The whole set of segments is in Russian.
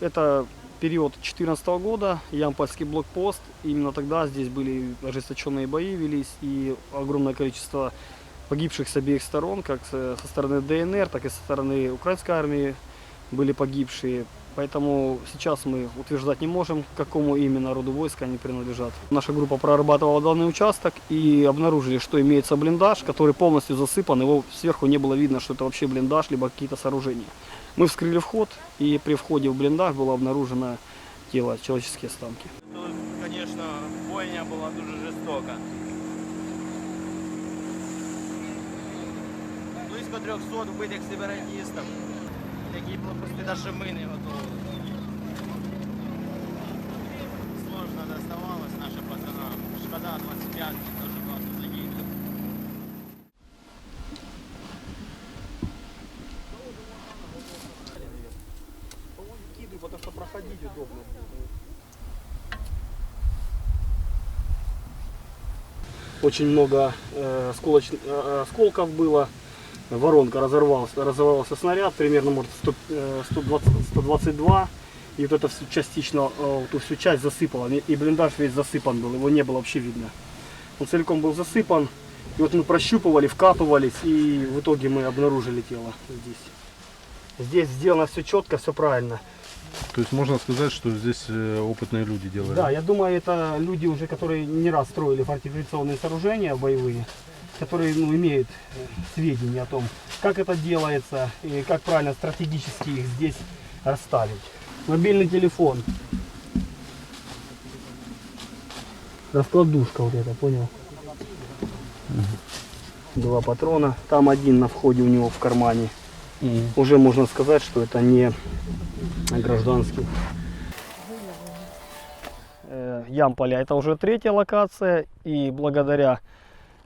Это период 2014 года, Ямпольский блокпост. Именно тогда здесь были ожесточенные бои велись и огромное количество погибших с обеих сторон, как со стороны ДНР, так и со стороны украинской армии были погибшие. Поэтому сейчас мы утверждать не можем, к какому именно роду войска они принадлежат. Наша группа прорабатывала данный участок и обнаружили, что имеется блиндаж, который полностью засыпан. Его сверху не было видно, что это вообще блиндаж, либо какие-то сооружения. Мы вскрыли вход, и при входе в блиндаж было обнаружено тело, человеческие останки. Тут, звісно, бойня була дуже жорстока. Близько 300 вбитих сепаратистів, які пропустити навіть ми не готові. Сложно доставалось нашим пацанам. Шкода 25 дуже багато загиблих. потому что проходить удобно. Очень много э, осколоч- э, осколков было. Воронка разорвался, разорвался снаряд, примерно может 100, э, 120, 122. И вот это частично, э, вот эту всю часть засыпало. И блиндаж весь засыпан был, его не было вообще видно. Он целиком был засыпан. И вот мы прощупывали, вкапывались, и в итоге мы обнаружили тело здесь. Здесь сделано все четко, все правильно. То есть можно сказать, что здесь э, опытные люди делали? Да, я думаю, это люди уже, которые не раз строили фортификационные сооружения боевые, которые ну, имеют э, сведения о том, как это делается и как правильно стратегически их здесь расставить. Мобильный телефон. Раскладушка вот эта, понял? Два патрона. Там один на входе у него в кармане. Уже можно сказать, что это не гражданский. Э, Ямполя это уже третья локация и благодаря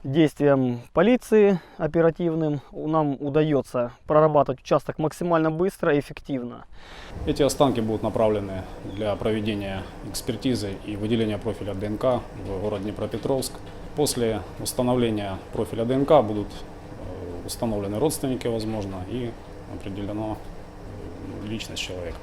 действиям полиции оперативным нам удается прорабатывать участок максимально быстро и эффективно. Эти останки будут направлены для проведения экспертизы и выделения профиля ДНК в город Днепропетровск. После установления профиля ДНК будут э, установлены родственники, возможно, и определена э, личность человека.